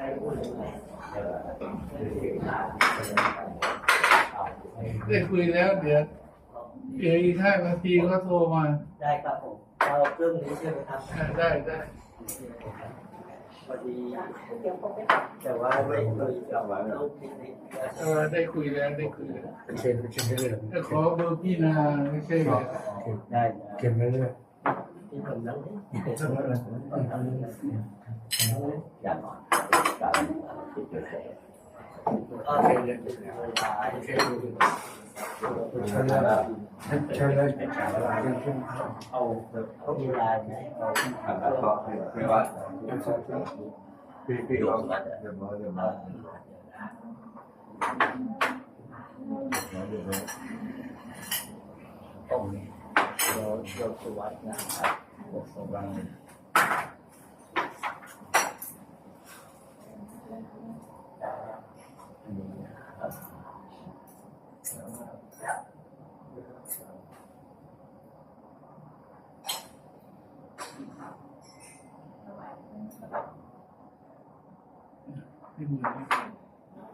ได้คุยแล้วเดี๋ยวเดี๋ยวอีกห้านาทีก็โทรมา ได้ครับผมเราเครื่องนี้ใช่ไหมครับอ่าได้ได้พอดีเดี๋ยวผมไปแต่ว่าไม่เคยกับลูกนิดเออได้คุยแล้วได้คุยแล้วเก็บเก็บเรื่อยแต่ขอเบอร์พี่นาไม่ใช่เหรอๆได้นะเก็บเรื่อยที่ผมนั่งนี่อย่างนอนการติด เชื้อก็เป็นเรื่องเวลาๆใช่แล้วใช่แล้วเอาเขามีลายไหมเอาทำแล้วก็ไม่ว่าปีปีเราเดี๋ยวมาเดี๋ยวมาตรงเราเราสวัสดิ์นะครับสวัสดิ์อันนี้นะครับ ที่มือ